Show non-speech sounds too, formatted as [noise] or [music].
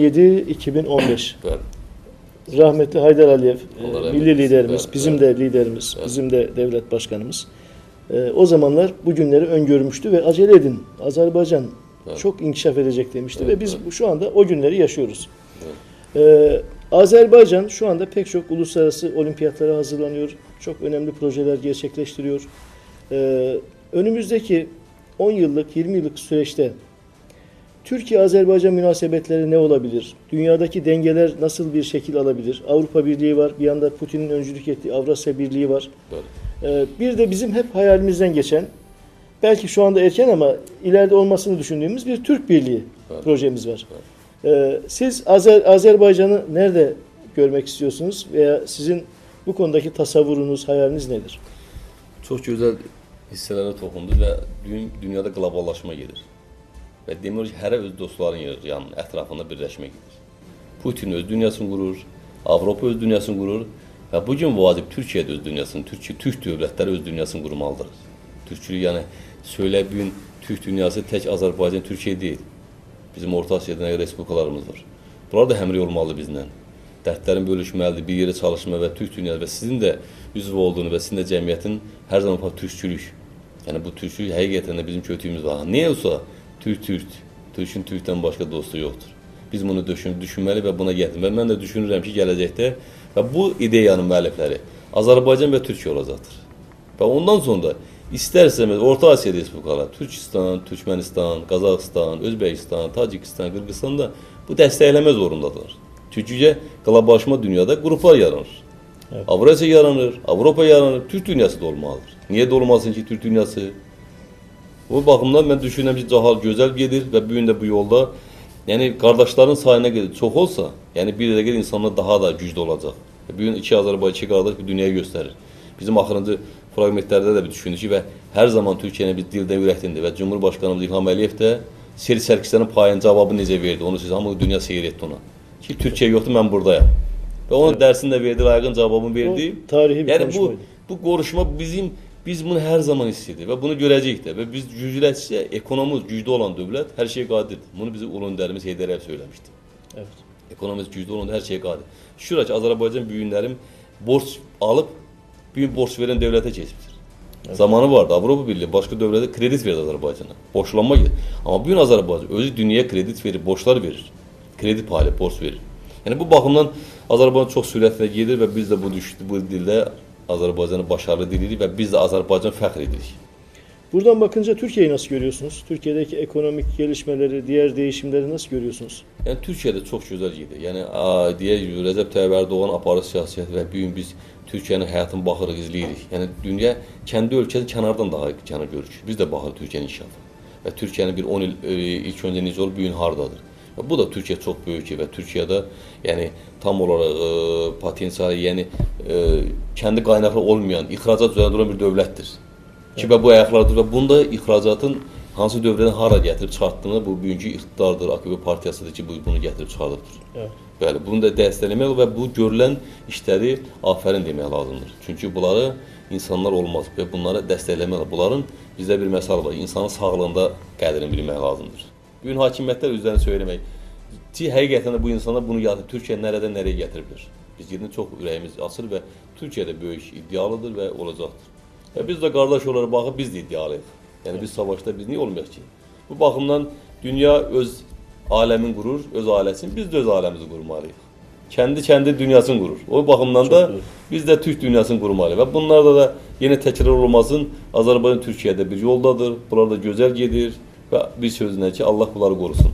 1997-2015 Bəli. [clears throat] rahmetli Haydar Aliyev, Allah e, milli liderimiz, Evet, bizim evet. de liderimiz, Evet. bizim de devlet başkanımız. E, o zamanlar bu günleri öngörmüştü ve acele edin. Azerbaycan Evet. çok inkişaf edecek demişti Evet, ve biz bu- şu anda o günleri yaşıyoruz. E, Azerbaycan şu anda pek çok uluslararası olimpiyatlara hazırlanıyor. Çok önemli projeler gerçekleştiriyor. E, önümüzdeki 10 yıllık, 20 yıllık süreçte Türkiye-Azerbaycan münasebetleri ne olabilir? Dünyadaki dengeler nasıl bir şekil alabilir? Avrupa Birliği var, bir yanda Putin'in öncülük ettiği Avrasya Birliği var. Ee, bir de bizim hep hayalimizden geçen, belki şu anda erken ama ileride olmasını düşündüğümüz bir Türk Birliği Evet. projemiz var. Ee, siz Azer, Azerbaycan'ı nerede görmek istiyorsunuz veya sizin bu konudaki tasavvurunuz, hayaliniz nedir? Çox gözəl hissələrə toxundunuz və dün, dünyada qloballaşma gedir. Və demək olar ki, hərə öz dostlarının yanının ətrafında birləşmə gedir. Putin öz dünyasını qurur, Avropa öz dünyasını qurur və bu gün vacib Türkiyə öz dünyasını, Türkiyə Türk dövlətləri öz dünyasını qurmalıdır. Türkçülük yəni söylə bu gün Türk dünyası tək Azərbaycan, Türkiyə deyil. Bizim Orta Asiyada respublikalarımız var. Bunlar da həmrəy olmalı bizlə. Dərdlərin bölüşməlidir, bir yerə çalışma və Türk dünyası və sizin də üzv olduğunu və sizin də cəmiyyətin hər zaman türkçülük. Yəni bu türkçülük həqiqətən də bizim kötüyümüz var. Niyə olsa Türk Türk, Türkün Türkdən başqa dostu yoxdur. Biz bunu düşün, düşünməli və buna gətirməli. Mən də düşünürəm ki, gələcəkdə və bu ideyanın müəllifləri Azərbaycan və Türkiyə olacaqdır. Və ondan sonra istərsəmiz Orta Asiya respublikaları, Türkistan, Türkmenistan, Qazaxıstan, Özbəkistan, Tacikistan, Qırğızistan da bu dəstəkləmə zorundadır. Çünki qloballaşma dünyada qruplar yaranır. Evet. Avrasya yaranır, Avropa yaranır, Türk dünyası da olmalıdır. Də olmasın ki, Türk dünyası? Bu baxımdan mən düşünürəm ki, Cahal gözəl gedir və bu gün də bu yolda yəni qardaşların sayına qədər çox olsa, yəni bir dəqiqə insanlar daha da güclü olacaq. Bu gün iki Azərbaycan, iki qardaş bu dünyaya göstərir. Bizim axırıncı fraqmentlərdə də bir düşündük və hər zaman Türkiyəni biz dildə ürəkdindir və Cumhurbaşqanımız İlham Əliyev də Sel Sərkisyanın payının cavabı necə verdi, onu siz hamı dünya seyr etdi ona. Ki Türkiyə yoxdur, mən buradayam. Və onun dərsini də verdi, layiqin cavabını verdi. O tarihi bir yəni bu konuşmaydı. bu konuşma bizim biz bunu hər zaman istədik və bunu görəcəyik də və biz güclətsə ekonomimiz güclü olan dövlət hər şeyə qadirdir. Bunu bizi ulu öndərimiz Heydər Əliyev söyləmişdi. Evet. Ekonomimiz güclü olan hər şeyə qadir. Şükür ki Azərbaycan borc alıb gün borc verən dövlətə keçmişdir. Zamanı vardı Avropa Birliği başqa dövlətə kredit verdi Azərbaycana. Borçlanma gedir. Amma bu gün Azərbaycan özü dünyaya kredit verir, borçlar verir. Kredit payı borc verir. Yəni bu baxımdan Azərbaycan çox sürətlə gedir və biz də bu düşdü bu dildə Azərbaycanı başarılı dilirik və biz də Azərbaycan fəxr edirik. Buradan bakınca Türkiye'yi nasıl görüyorsunuz? Türkiye'deki ekonomik gelişmeleri, diğer değişimleri nasıl görüyorsunuz? Yəni Türkiyədə çox gözəl gedir. Yəni a, deyək Rəcəb Tayyib Ərdoğan aparır siyasət və bu gün biz Türkiyənin həyatını baxırıq, izləyirik. Yəni dünya kəndi ölkəsi kənardan daha kənar görür. Biz də baxırıq Türkiyənin inkişafına. Və Türkiyənin bir 10 il e, ilk öncə necə olub, bu gün hardadır. Bu da Türkiyə çox böyük və Türkiyədə yəni tam olaraq e, potensial, yəni e, kəndi qaynaqlı olmayan, ixracat üzərində duran bir dövlətdir. Ki və bu ayaqlardır və bunda ixracatın hansı dövrədən hara gətirib çıxartdığını bu bugünkü iqtidardır, AKP partiyasıdır ki, bu bunu gətirib çıxardıbdır. Evet. Bəli, bunu da dəstəkləmək və bu görülən işləri afərin demək lazımdır. Çünki bunları insanlar olmaz və bunları dəstəkləmək. Bunların bizdə bir məsəl var, insanın sağlığında qədrini bilmək lazımdır. Bu gün hakimiyyətlər üzərini söyləmək ki, həqiqətən də bu insanlar bunu yatır, Türkiyə nərədən nereye gətiriblər. Biz yine çox ürəyimiz açır və Türkiyə də böyük iddialıdır və olacaqdır. Və biz də qardaş olaraq baxıb biz də iddialıyıq. Yəni biz savaşda biz niyə olmayaq ki? Bu baxımdan dünya öz aləmin qurur, öz ailəsini, biz də öz aləmizi qurmalıyıq. Kendi kendi dünyasını qurur. O baxımdan da doğru. biz də Türk dünyasını qurmalıyıq. Və bunlarda da yenə təkrar olmasın. Azərbaycan Türkiyədə bir yoldadır. Bunlar da gözəl gedir və bir sözlə ki, Allah bunları qorusun.